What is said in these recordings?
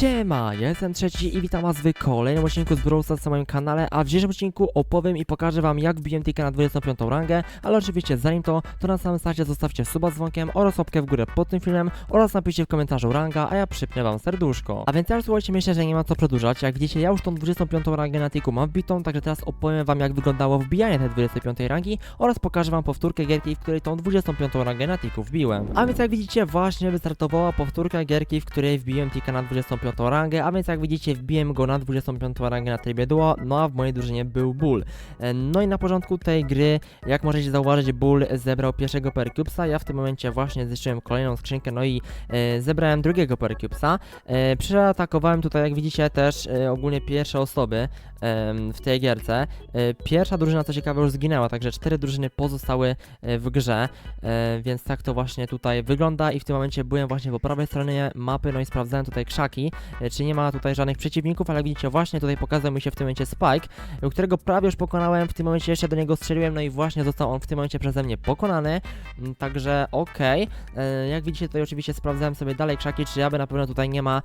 Siema, ja jestem trzeci i witam was w kolejnym odcinku z Brawl Stars na moim kanale, a w dzisiejszym odcinku opowiem i pokażę wam jak wbiłem tylko na 25 rangę, ale oczywiście zanim to, to na samym starcie zostawcie suba z dzwonkiem oraz łapkę w górę pod tym filmem oraz napiszcie w komentarzu ranga, a ja przypnę wam serduszko. A więc teraz słuchajcie, myślę, że nie ma co przedłużać, jak widzicie ja już tą 25 rangę na tiku mam wbitą, także teraz opowiem wam jak wyglądało wbijanie tej 25 rangi oraz pokażę wam powtórkę gierki, w której tą 25 rangę na tiku wbiłem. A więc jak widzicie właśnie wystartowała powtórka gierki, w której wbiłem tika na 25 rangę, a więc jak widzicie wbiłem go na 25 rangę na trybie duo, no a w mojej drużynie był Bull. E, No i na początku tej gry, jak możecie zauważyć, Bull zebrał pierwszego Percubesa, ja w tym momencie właśnie zniszczyłem kolejną skrzynkę, no i e, zebrałem drugiego Percubesa. E, Przeatakowałem tutaj, jak widzicie, też e, ogólnie pierwsze osoby em, w tej gierce. E, Pierwsza drużyna, co ciekawe, już zginęła, także cztery drużyny pozostały e, w grze, e, więc tak to właśnie tutaj wygląda i w tym momencie byłem właśnie po prawej stronie mapy, no i sprawdzałem tutaj krzaki, e, czy nie ma tutaj żadnych przeciwników, ale widzicie właśnie tutaj pokazał mi się w tym momencie Spike, e, którego prawie już pokonałem, w tym momencie jeszcze do niego strzeliłem, no i właśnie został on w tym momencie przeze mnie pokonany, Mm, także okej, E, jak widzicie tutaj oczywiście sprawdzałem sobie dalej krzaki, czy aby na pewno tutaj nie ma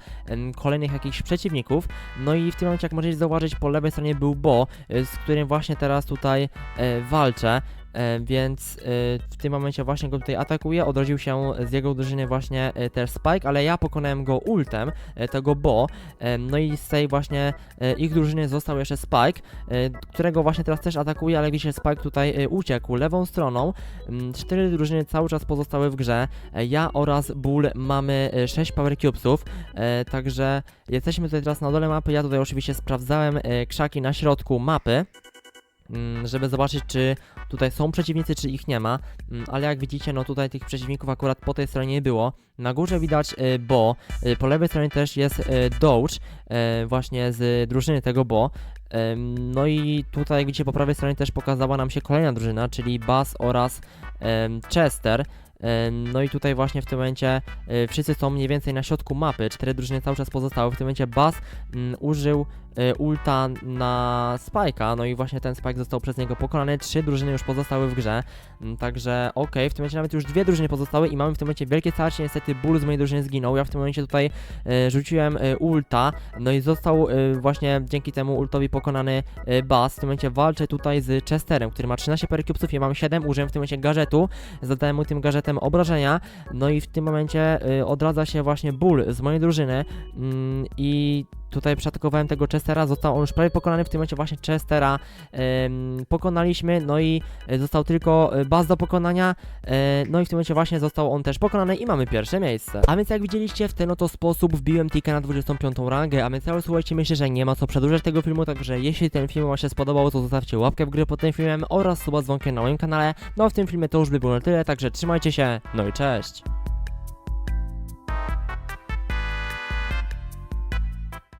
kolejnych jakichś przeciwników, no i w tym momencie jak możecie zauważyć po lewej stronie był Bo, e, z którym właśnie teraz tutaj e, walczę, E, więc e, w tym momencie właśnie go tutaj atakuje, odrodził się z jego drużyny właśnie e, też Spike, ale ja pokonałem go ultem, e, tego Bo, e, no i z tej właśnie e, ich drużyny został jeszcze Spike, e, którego właśnie teraz też atakuje, ale widzicie Spike tutaj e, uciekł lewą stroną, Mm, cztery drużyny cały czas pozostały w grze, E, ja oraz Bull mamy 6 Power Cubesów, e, także jesteśmy tutaj teraz na dole mapy, ja tutaj oczywiście sprawdzałem e, krzaki na środku mapy, żeby zobaczyć, czy tutaj są przeciwnicy, czy ich nie ma, Mm, ale jak widzicie, no tutaj tych przeciwników akurat po tej stronie nie było. Na górze widać y, Bo, y, po lewej stronie też jest y, Doge, właśnie z drużyny tego Bo. No i tutaj, jak widzicie, po prawej stronie też pokazała nam się kolejna drużyna, czyli Bass oraz Chester. No i tutaj właśnie w tym momencie wszyscy są mniej więcej na środku mapy, cztery drużyny cały czas pozostały. W tym momencie Bass mm, użył ulta na Spike'a, no i właśnie ten Spike został przez niego pokonany. Trzy drużyny już pozostały w grze, Mm, także okej, w tym momencie nawet już dwie drużyny pozostały i mamy w tym momencie wielkie starcie. Niestety Bull z mojej drużyny zginął. Ja w tym momencie tutaj y, rzuciłem y, ulta, no i został y, właśnie dzięki temu ultowi pokonany y, Bass. W tym momencie walczę tutaj z Chesterem, który ma 13 percubesów, ja mam 7, użyłem w tym momencie gadżetu, zadałem mu tym gadżetem obrażenia, no i w tym momencie y, odradza się właśnie Bull z mojej drużyny mm, i tutaj przeatakowałem tego Chestera, został on już prawie pokonany, w tym momencie właśnie Chestera pokonaliśmy, no i e, został tylko e, Baz do pokonania, e, no i w tym momencie właśnie został on też pokonany i mamy pierwsze miejsce. A więc jak widzieliście, w ten oto sposób wbiłem tika na 25 rangę, a więc cały słuchajcie, myślę, że nie ma co przedłużać tego filmu, także jeśli ten film wam się spodobał, to zostawcie łapkę w górę pod tym filmem oraz suba dzwonkiem na moim kanale, no a w tym filmie to już by było na tyle, także trzymajcie się, no i cześć!